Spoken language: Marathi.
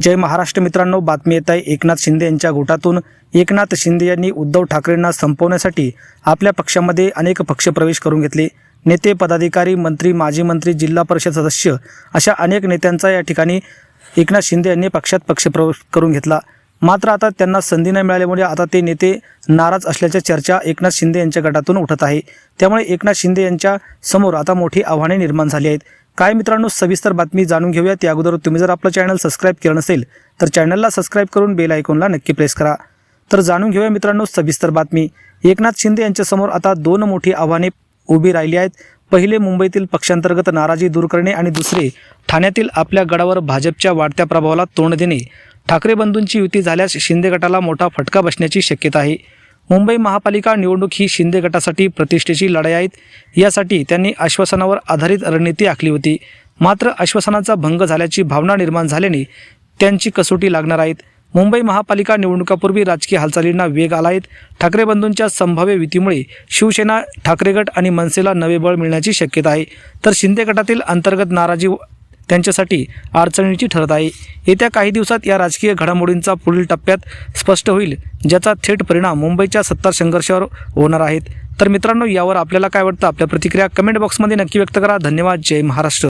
जय महाराष्ट्र मित्रांनो बातमी येत आहे एकनाथ शिंदे यांच्या गोटातून. एकनाथ शिंदे यांनी उद्धव ठाकरेंना संपवण्यासाठी आपल्या पक्षामध्ये अनेक पक्षप्रवेश करून घेतले. नेते पदाधिकारी मंत्री माजी मंत्री जिल्हा परिषद सदस्य अशा अनेक नेत्यांचा या ठिकाणी एकनाथ शिंदे यांनी पक्षात पक्षप्रवेश करून घेतला. मात्र आता त्यांना संधी न मिळाल्यामुळे आता ते नेते नाराज असल्याच्या चर्चा एकनाथ शिंदे यांच्या गटातून उठत आहे. त्यामुळे एकनाथ शिंदे यांच्या समोर आता मोठी आव्हाने निर्माण झाली आहेत. काय मित्रांनो सविस्तर बातमी जाणून घेऊया त्या अगोदर तुम्ही जर आपलं चॅनल सबस्क्राईब केलं नसेल तर चॅनलला सबस्क्राईब करून बेल आयकॉनला नक्की प्रेस करा. तर जाणून घेऊया मित्रांनो सविस्तर बातमी. एकनाथ शिंदे यांच्यासमोर आता दोन मोठी आव्हाने उभी राहिली आहेत. पहिले मुंबईतील पक्षांतर्गत नाराजी दूर करणे आणि दुसरे ठाण्यातील आपल्या गडावर भाजपच्या वाढत्या प्रभावाला तोंड देणे. ठाकरे बंधूंची युती झाल्यास शिंदे गटाला मोठा फटका बसण्याची शक्यता आहे. मुंबई महापालिका निवडणूक ही शिंदे गटासाठी प्रतिष्ठेची लढाई आहेत. यासाठी त्यांनी आश्वासनावर आधारित रणनीती आखली होती. मात्र आश्वासनाचा भंग झाल्याची भावना निर्माण झाल्याने त्यांची कसोटी लागणार आहेत. मुंबई महापालिका निवडणुकापूर्वी राजकीय हालचालींना वेग आला आहेत ठाकरे बंधूंच्या संभाव्य युतीमुळे शिवसेना ठाकरे गट आणि मनसेला नवे बळ मिळण्याची शक्यता आहे. तर शिंदे गटातील अंतर्गत नाराजी त्यांच्यासाठी अडचणीची ठरत आहे. येत्या काही दिवसात या राजकीय घडामोडींचा पुढील टप्प्यात स्पष्ट होईल ज्याचा थेट परिणाम मुंबईच्या सत्ता संघर्षावर होणार आहेत. तर मित्रांनो यावर आपल्याला काय वाटतं? आपल्या प्रतिक्रिया कमेंट बॉक्समध्ये नक्की व्यक्त करा. धन्यवाद. जय महाराष्ट्र.